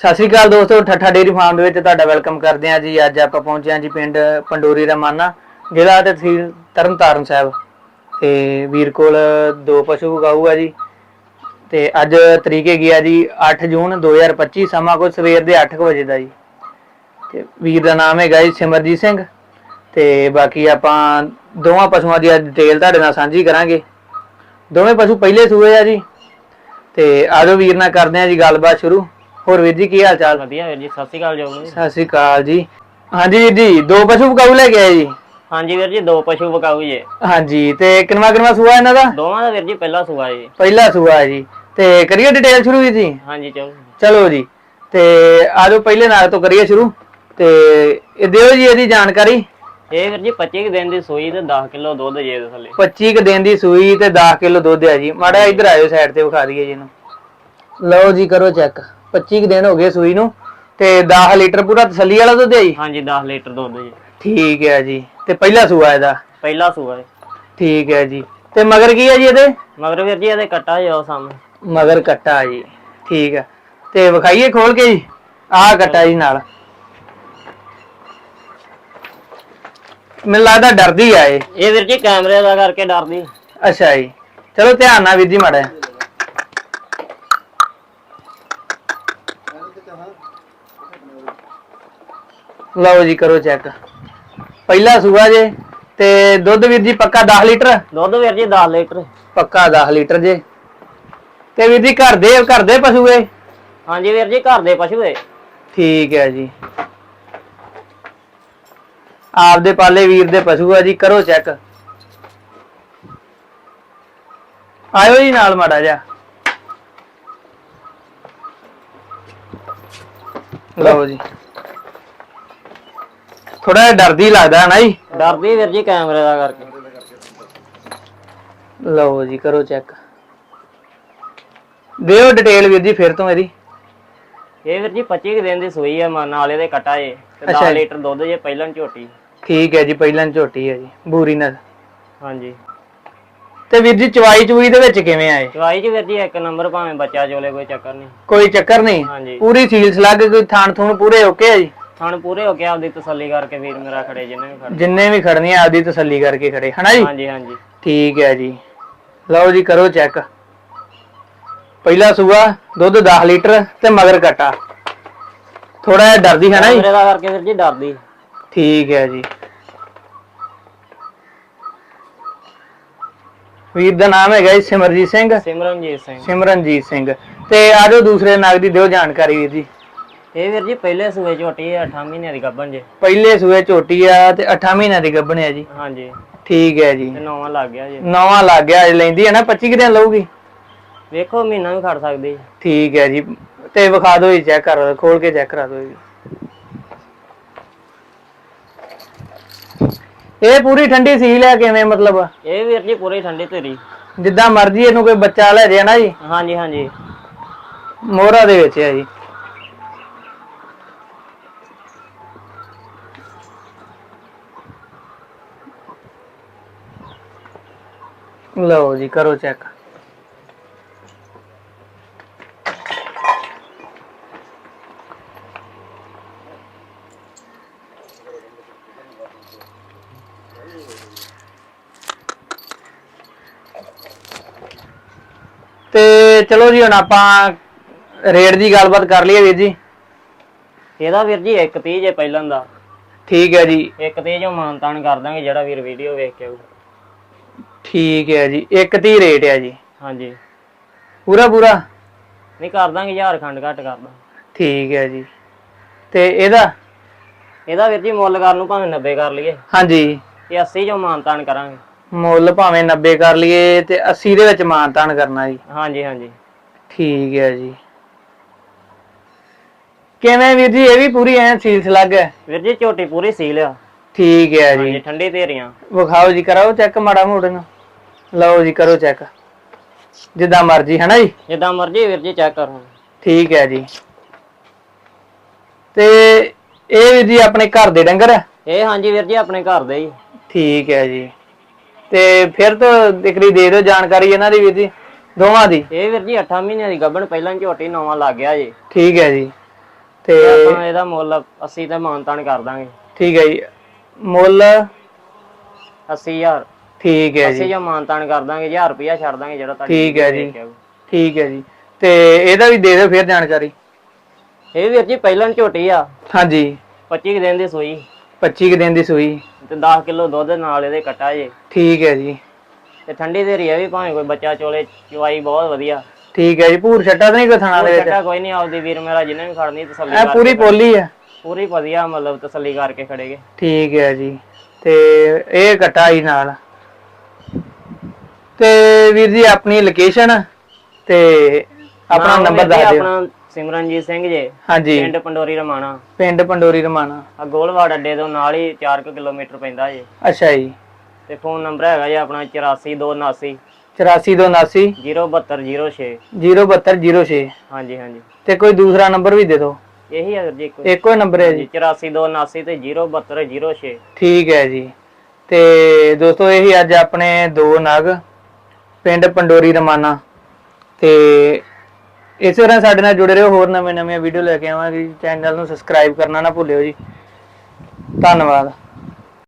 ਸਤਿ ਸ਼੍ਰੀ ਅਕਾਲ ਦੋਸਤੋ, ਠੱਠਾ dairy farm ਦੇ ਵਿੱਚ ਤੁਹਾਡਾ ਵੈਲਕਮ ਕਰਦੇ ਹਾਂ ਜੀ। ਅੱਜ ਆਪਾਂ ਪਹੁੰਚੇ ਹਾਂ ਜੀ ਪਿੰਡ ਪੰਡੋਰੀ ਰਮਾਨਾ ਜ਼ਿਲ੍ਹਾ ਤੇ ਤਹਿਸੀਲ ਤਰਨਤਾਰਨ ਸਾਹਿਬ। ਤੇ ਵੀਰ ਕੋਲ ਦੋ ਪਸ਼ੂ ਗਾਊ ਆ ਜੀ। ਤੇ ਅੱਜ ਤਰੀਕ ਹੈਗੀ ਆ ਜੀ 8 ਜੂਨ 2025 ਸਮਾਂ ਕੋਈ ਸਵੇਰ ਦੇ 8 ਵਜੇ ਦਾ ਜੀ। ਤੇ ਵੀਰ ਦਾ ਨਾਮ ਹੈਗਾ ਜੀ ਸਿਮਰਜੀਤ ਸਿੰਘ। ਤੇ ਬਾਕੀ ਆਪਾਂ ਦੋਵਾਂ ਪਸ਼ੂਆਂ ਦੀ ਡਿਟੇਲ ਤੁਹਾਡੇ ਨਾਲ ਸਾਂਝੀ ਕਰਾਂਗੇ। ਦੋਵੇਂ ਪਸ਼ੂ ਪਹਿਲੇ ਸੂਏ ਆ ਜੀ। ਤੇ ਆਜੋ ਵੀਰ ਨਾਲ ਕਰਦੇ ਆ ਜੀ ਗੱਲਬਾਤ ਸ਼ੁਰੂ। ਹੋਰ ਵੀਰ ਜੀ ਕੀ ਹਾਲ ਚਾਲ? ਵਧੀਆ ਵੀਰ ਜੀ ਸਤਿ ਸ਼੍ਰੀ ਅਕਾਲ ਜੋਬਨ ਜੀ। ਸਤਿ ਸ਼੍ਰੀ ਅਕਾਲ ਜੀ। ਹਾਂਜੀ ਵੀਰ ਜੀ ਦੋ ਪਸ਼ੂ ਬਕਾਊ ਲੈ ਕੇ ਆਏ ਜੀ? ਹਾਂਜੀ ਵੀਰ ਜੀ ਦੋ ਪਸ਼ੂ ਵਿਕਾਊ ਜੀ। ਹਾਂਜੀ ਤੇ ਕਿੰਨਵਾ ਕਿੰਨਵਾ ਸੂਆ ਇਹਨਾਂ ਦਾ? ਦੋਵਾਂ ਦਾ ਵੀਰ ਜੀ ਪਹਿਲਾ ਸੂਆ ਜੀ। ਪਹਿਲਾ ਸੂਆ ਜੀ। ਤੇ ਕਰੀਏ ਡਿਟੇਲ ਸ਼ੁਰੂ ਵੀਰ ਜੀ? ਹਾਂਜੀ ਚਲੋ। ਚਲੋ ਜੀ। ਤੇ ਆਜੋ ਪਹਿਲੇ ਨਾਗ ਤੋਂ ਕਰੀਏ ਸ਼ੁਰੂ। ਤੇ ਇਹ ਦਿਓ ਜੀ ਇਹਦੀ ਜਾਣਕਾਰੀ। ਇਹ ਵੀਰ ਜੀ 25 ਕੁ ਦਿਨ ਦੀ ਸੂਈ ਤੇ 10 ਕਿਲੋ ਦੁੱਧ ਜੇ ਇਹਦੇ ਥੱਲੇ। 25 ਕ ਦਿਨ ਦੀ ਸੂਈ ਤੇ 10 ਕਿਲੋ ਦੁੱਧ ਹੈ ਜੀ। ਮਾੜਾ ਜਿਹਾ ਇੱਧਰ ਆਇਓ ਸਾਈਡ ਤੇ ਵਿਖਾ ਦਈਏ ਜੀ ਇਹਨੂੰ। ਲਓ ਜੀ ਕਰੋ ਚੈੱਕ 25 ਕ ਦਿਨ ਹੋ ਗਏ ਸੂਈ ਨੂੰ ਤੇ 10 ਲੀਟਰ ਪੂਰਾ ਤਸੱਲੀ ਵਾਲਾ ਦੁੱਧ ਹੈ ਜੀ? ਹਾਂਜੀ 10 ਲੀਟਰ ਦੁੱਧ ਜੀ। ਠੀਕ ਹੈ ਜੀ। ਤੇ ਪਹਿਲਾ ਸੂਆ ਇਹਦਾ? ਪਹਿਲਾ ਸੂਆ ਹੈ। ਠੀਕ ਹੈ ਜੀ। ਤੇ ਮਗਰ ਕੀ ਹੈ ਜੀ ਇਹਦੇ? ਮਗਰ ਵੀਰ ਜੀ ਇਹਦੇ ਕੱਟਾ ਜੋ ਸਾਹਮਣੇ। ਮਗਰ ਕੱਟਾ ਜੀ। ਠੀਕ ਹੈ। ਤੇ ਵਿਖਾਈਏ ਖੋਲ ਕੇ ਜੀ। ਆਹ ਕੱਟਾ ਜੀ ਨਾਲ। ਮੈਨੂੰ ਲੱਗਦਾ ਡਰਦੀ ਆ ਇਹ। ਇਹ ਵੀਰ ਜੀ ਕੈਮਰੇ ਦਾ ਕਰਕੇ ਡਰਦੀ। ਅੱਛਾ ਜੀ। ਚਲੋ ਧਿਆਨ ਨਾਲ ਵੀਰ ਜੀ ਮਾੜਾ ਜਿਹਾ। ਲਓ ਜੀ ਕਰੋ ਚੈੱਕ ਪਹਿਲਾ ਸੂਆ ਜੇ ਤੇ ਦੁੱਧ ਵੀਰ ਜੀ ਪੱਕਾ 10 ਲੀਟਰ? ਦੁੱਧ ਵੀਰ ਜੀ 10 ਲੀਟਰ। ਪੱਕਾ 10 ਲੀਟਰ ਜੇ। ਤੇ ਵੀਰ ਜੀ ਘਰ ਦੇ ਘਰ ਦੇ ਪਸ਼ੂ ਏ ਹਾਂਜੀ ਵੀਰ ਜੀ ਘਰ ਦੇ ਪਸ਼ੂ ਹੈ ਠੀਕ ਹੈ ਜੀ। ਆਪਦੇ ਪਾਲੇ ਵੀਰ ਦੇ ਪਸ਼ੂ ਆ ਜੀ ਕਰੋ ਚੈੱਕ ਆਇਓ ਜੀ ਨਾਲ ਮਾੜਾ ਜਿਹਾ। ਲਓ ਜੀ। ਥੋੜਾ ਜਿਹਾ ਡਰਦੀ ਲੱਗਦਾ ਨਾ ਜੀ। ਡਰਦੀ ਵੀਰ ਜੀ ਕੈਮਰੇ ਦਾ ਕਰਕੇ। ਲਓ ਜੀ ਕਰੋ ਚੈੱਕ ਦਿਓ ਡਿਟੇਲ ਵੀਰ ਜੀ ਫਿਰ ਤੋਂ ਇਹਦੀ। ਇਹ ਵੀਰ ਜੀ 25 ਕੁ ਦਿਨ ਦੀ ਸੂਈ ਹੈ ਮਾਨ ਵਾਲੇ ਦੇ ਕੱਟਾ ਜੇ ਤੇ ਅੱਛਾ 10 ਜੀ। ਲੀਟਰ ਦੁੱਧ ਜੇ ਪਹਿਲਾਂ ਝੋਟੀ। ਠੀਕ ਹੈ ਜੀ ਪਹਿਲਾਂ ਝੋਟੀ ਹੈ ਜੀ ਬੂਰੀ ਨਾਲ। ਹਾਂਜੀ। ਤੇ ਵੀਰ ਜੀ ਚਵਾਈ ਚੂਈ ਦੇ ਵਿੱਚ ਕਿਵੇਂ ਆਏ? ਚਵਾਈ ਚ ਵੀਰ ਜੀ ਇੱਕ ਨੰਬਰ ਭਾਵੇਂ ਬੱਚਾ ਚੋਲੇ ਕੋਈ ਚੱਕਰ ਨਹੀਂ। ਕੋਈ ਚੱਕਰ ਨਹੀਂ? ਹਾਂਜੀ। ਪੂਰੀ ਸੀਲ ਸਲੱਗ ਕੋਈ ਥਾਣ ਥੂਣ ਪੂਰੇ ਓਕੇ ਆ ਜੀ? ਹੁਣ ਪੂਰੇ ਹੋ ਕੇ ਆਪਦੀ ਤਸੱਲੀ ਕਰਕੇ ਵੀਰ ਮੇਰਾ ਖੜੇ ਜਿੰਨੇ ਵੀ ਖੜੇ। ਜਿੰਨੇ ਵੀ ਖੜਨੀਆਂ ਆਪਦੀ ਤਸੱਲੀ ਕਰਕੇ ਖੜੇ ਹਨਾ ਜੀ? ਹਾਂਜੀ ਹਾਂਜੀ। ਠੀਕ ਹੈ ਜੀ। ਲਓ ਜੀ ਕਰੋ ਚੈੱਕ। ਪਹਿਲਾ ਸੂਆ ਦੁੱਧ 10 ਲੀਟਰ ਤੇ ਮਗਰ ਕਟਾ ਥੋੜਾ ਜਿਹਾ ਡਰਦੀ ਹੈ ਨਾ ਜੀ? ਕੈਮਰੇ ਦਾ ਕਰਕੇ ਵੀਰ ਜੀ ਡਰਦੀ। ਠੀਕ ਹੈ ਜੀ। ਵੀਰ ਦਾ ਨਾਮ ਹੈਗਾ ਜੀ ਸਿਮਰਜੀਤ ਸਿੰਘ। ਸਿਮਰਨਜੀਤ ਸਿੰਘ। ਸਿਮਰਨਜੀਤ ਸਿੰਘ। ਤੇ ਆਜੋ ਦੂਸਰੇ ਨਗ ਦੀ ਦਿਓ ਜਾਣਕਾਰੀ ਵੀਰ ਜੀ। ਇਹ ਵੀਰ ਜੀ ਪਹਿਲੇ ਸੂਏ ਝੋਟੀ ਹੈ 8 ਮਹੀਨਿਆਂ ਦੀ ਗੱਭਣ ਜੇ। ਪਹਿਲੇ ਸੂਏ ਝੋਟੀ ਆ ਤੇ 8 ਮਹੀਨਿਆਂ ਦੀ ਗੱਭਣ ਹੈ ਜੀ। ਹਾਂਜੀ। ਠੀਕ ਹੈ ਜੀ। ਤੇ ਨੌਵਾਂ ਲੱਗ ਗਿਆ ਜੀ। ਨਵਾਂ ਲੱਗ ਗਿਆ ਅਜੇ ਲੈਂਦੀ ਹੈ ਨਾ 25 ਕੁ ਦਿਨ ਲਊਗੀ? ਵੇਖੋ ਮਹੀਨਾ ਵੀ ਖੜ ਸਕਦੀ ਜੀ। ਠੀਕ ਹੈ ਜੀ। ਤੇ ਵਿਖਾ ਦਿਓ ਜੀ ਚੈੱਕ ਕਰ ਖੋਲ ਕੇ ਚੈੱਕ ਕਰਾ ਦਿਓ ਜੀ। ਇਹ ਪੂਰੀ ਠੰਡੀ ਸੀਲ ਹੈ ਕਿਵੇਂ ਮਤਲਬ? ਇਹ ਵੀਰ ਜੀ ਪੂਰੀ ਠੰਡੀ ਧੀਰੀ। ਜਿੱਦਾਂ ਮਰਜ਼ੀ ਇਹਨੂੰ ਕੋਈ ਬੱਚਾ ਲੈ ਨਾ ਜੀ। ਹਾਂਜੀ ਹਾਂਜੀ। ਮੋਹਰਾ ਦੇ ਵਿੱਚ ਹੈ ਜੀ। ਲਓ ਜੀ ਕਰੋ ਚੈੱਕ ਤੇ ਚਲੋ ਜੀ ਹੁਣ ਆਪਾਂ ਰੇਟ ਦੀ ਗੱਲਬਾਤ ਕਰ ਲਈਏ ਵੀਰ ਜੀ। ਇਹਦਾ ਵੀਰ ਜੀ ਇੱਕ ਤੀਹ ਜੇ ਪਹਿਲਾਂ ਦਾ। ਠੀਕ ਹੈ ਜੀ। ਇੱਕ ਤੀਹ ਜੋ ਮਾਨਤਾਨ ਕਰ ਦਾਂਗੇ ਜਿਹੜਾ ਵੀਰ ਵੀਡੀਓ ਵੇਖ ਕੇ ਆਊ ਠੀਕ ਹੈ ਜੀ ਇੱਕ ਤੀ ਰੇਟ ਹੈ ਜੀ। ਹਾਂਜੀ। ਪੂਰਾ ਪੂਰਾ? ਨਹੀਂ ਕਰ ਦਾਂਗੇ ਹਜ਼ਾਰ ਖੰਡ ਘੱਟ ਕਰ ਦਾਂ ਠੀਕ ਹੈ ਜੀ। ਤੇ ਇਹਦਾ? ਇਹਦਾ ਵੀਰ ਜੀ ਮੁੱਲ ਕਰਨ ਨੂੰ ਭਾਵੇਂ 90 ਕਰ ਲਈਏ। ਹਾਂਜੀ। ਇਹ 80 ਜੋ ਮਾਨਤਾਨ ਕਰਾਂਗੇ। ਮੁੱਲ ਭਾਵੇਂ 90 ਕਰ ਲਈਏ ਤੇ 80 ਦੇ ਵਿੱਚ ਮਾਨਤਾਨ ਕਰਨਾ ਜੀ। ਹਾਂਜੀ ਹਾਂਜੀ। ਠੀਕ ਹੈ ਜੀ। ਕਿਵੇਂ ਵੀਰ ਜੀ ਇਹ ਵੀ ਪੂਰੀ ਐ ਸੀਲ ਸਲੱਗ ਹੈ? ਵੀਰ ਜੀ ਝੋਟੀ ਪੂਰੀ ਸੀਲ ਆ। ਠੀਕ ਹੈ ਹਾਂਜੀ ਜੀ ਠੰਡੀ ਧੀਰੀਆਂ ਵਿਖਾਓ ਜੀ ਕਰਾਓ ਚੈੱਕ ਮਾੜਾ ਮੋੜਾ ਨੂੰ। ਲਓ ਜੀ ਕਰੋ ਚੈੱਕ ਜਿੱਦਾਂ ਮਰਜ਼ੀ ਹੈ ਨਾ ਜੀ? ਜਿੱਦਾਂ ਮਰਜ਼ੀ ਵੀਰ ਜੀ ਚੈੱਕ ਕਰੋ। ਠੀਕ ਹੈ ਜੀ। ਤੇ ਇਹ ਵੀ ਜੀ ਆਪਣੇ ਘਰ ਦੇ ਡੰਗਰ? ਹੈ ਇਹ ਹਾਂਜੀ ਵੀਰ ਜੀ ਆਪਣੇ ਘਰ ਦੇ ਹੀ ਠੀਕ ਹੈ ਜੀ। ਤੇ ਫਿਰ ਤੋਂ ਇਕਰੀ ਦੇ ਦਿਓ ਜਾਣਕਾਰੀ ਇਹਨਾਂ ਦੀ ਵੀਰ ਜੀ ਦੋਵਾਂ ਦੀ। ਇਹ ਵੀਰ ਜੀ 8 ਮਹੀਨਿਆਂ ਦੀ ਗੱਭਣ ਪਹਿਲਾਂ ਝੋਟੀ ਨੌਵਾਂ ਲੱਗ ਗਿਆ ਜੀ। ਠੀਕ ਹੈ ਜੀ। ਤੇ ਆਪਾਂ ਇਹਦਾ ਮੁੱਲ 80 ਤੇ ਮਾਨਤਾਨ ਕਰ ਦਾਂਗੇ। ਠੀਕ ਹੈ ਜੀ। ਮੁੱਲ 80000 ਠੀਕ ਹੈ ਜੀ। 80 ਜਾਂ ਮਾਨਤਾਨ ਕਰ ਦਾਂਗੇ 1000 ਰੁਪਇਆ ਛੱਡ ਦਾਂਗੇ ਜਿਹੜਾ ਤੁਹਾਡੀ ਠੀਕ ਹੈ ਜੀ। ਠੀਕ ਹੈ ਜੀ। ਤੇ ਇਹਦਾ ਵੀ ਦੇ ਦਿਓ ਫਿਰ ਜਾਣਕਾਰੀ। ਇਹ ਵੀਰ ਜੀ ਪਹਿਲਾਂ ਝੋਟੀ ਆ। ਹਾਂਜੀ। 25 ਕੁ ਦਿਨ ਦੀ ਸੂਈ। 25 ਕੁ ਦਿਨ ਦੀ ਸੂਈ। ਤੇ 10 ਕਿਲੋ ਦੁੱਧ ਨਾਲ ਇਹਦੇ ਕੱਟਾ ਜੇ। ਠੀਕ ਹੈ ਜੀ। ਤੇ ਠੰਡੀ ਦੇ ਰਹੀ ਹੈ ਵੀ ਭਾਵੇਂ ਕੋਈ ਬੱਚਾ ਚੋਲੇ ਚਵਾਈ ਬਹੁਤ ਵਧੀਆ। ਠੀਕ ਹੈ ਜੀ। ਭੂਰ ਛੱਟਾ ਤਾਂ ਨਹੀਂ ਕੋਈ ਥਾਣਾ ਦੇ ਵਿੱਚ? ਛੱਡਾ ਕੋਈ ਨਹੀਂ ਆਪਦੀ ਵੀਰ ਮੇਰਾ ਜਿਹਨੇ ਵੀ ਖੜਨੀ ਤਸੱਲੀ ਇਹ ਕਰ ਪੂਰੀ ਪੋਲੀ ਆ। ਪੂਰੀ ਵਧੀਆ ਮਤਲਬ ਤਸੱਲੀ ਕਰਕੇ ਖੜੇਗੇ। ਠੀਕ ਹੈ ਜੀ। ਤੇ ਇਹ ਕਟਾ ਹੀ ਨਾਲ। ਤੇ ਵੀਰ ਜੀ ਆਪਣੀ ਲੋਕੇਸ਼ਨ ਤੇ ਆਪਣਾ ਨਾਮ ਨੰਬਰ ਵੀਰ ਜੀ ਦੱਸ ਦਿਓ। ਆਪਣਾ ਸਿਮਰਨਜੀਤ ਸਿੰਘ ਜੇ ਹਾਂਜੀ। ਪਿੰਡ ਪੰਡੋਰੀ ਰਮਾਣਾ। ਪਿੰਡ ਪੰਡੋਰੀ ਰਮਾਣਾ। ਆ ਗੋਲਵਾੜ ਅੱਡੇ ਤੋਂ ਨਾਲ ਹੀ 4 ਕਿਲੋਮੀਟਰ ਪੈਂਦਾ ਜੇ। ਅੱਛਾ ਜੀ। ਤੇ ਫੋਨ ਨੰਬਰ ਹੈਗਾ ਜੀ ਆਪਣਾ 84279 8429 07206 07206 ਹਾਂਜੀ ਹਾਂਜੀ। ਤੇ ਕੋਈ ਦੂਸਰਾ ਨੰਬਰ ਵੀ ਦੇ ਦਿਓ। ਇਹੀ ਹੈ ਜੀ ਇੱਕੋ ਇੱਕੋ ਹੀ ਨੰਬਰ ਹੈ ਜੀ। 84279 ਤੇ 07206 ਠੀਕ ਹੈ ਜੀ। ਤੇ ਦੋਸਤੋ ਇਹੀ ਅੱਜ ਆਪਣੇ ਦੋ ਨਗ ਪਿੰਡ ਪੰਡੋਰੀ ਰਮਾਨਾ। ਤੇ ਇਸੇ ਤਰ੍ਹਾਂ ਸਾਡੇ ਨਾਲ ਜੁੜੇ ਰਹੋ ਹੋਰ ਨਵੇਂ ਨਵੇਂ ਵੀਡੀਓ ਲੈ ਕੇ ਆਵਾਂਗੇ ਚੈਨਲ ਨੂੰ ਸਬਸਕ੍ਰਾਈਬ ਕਰਨਾ ਨਾ ਭੁੱਲਿਓ ਜੀ। ਧੰਨਵਾਦ।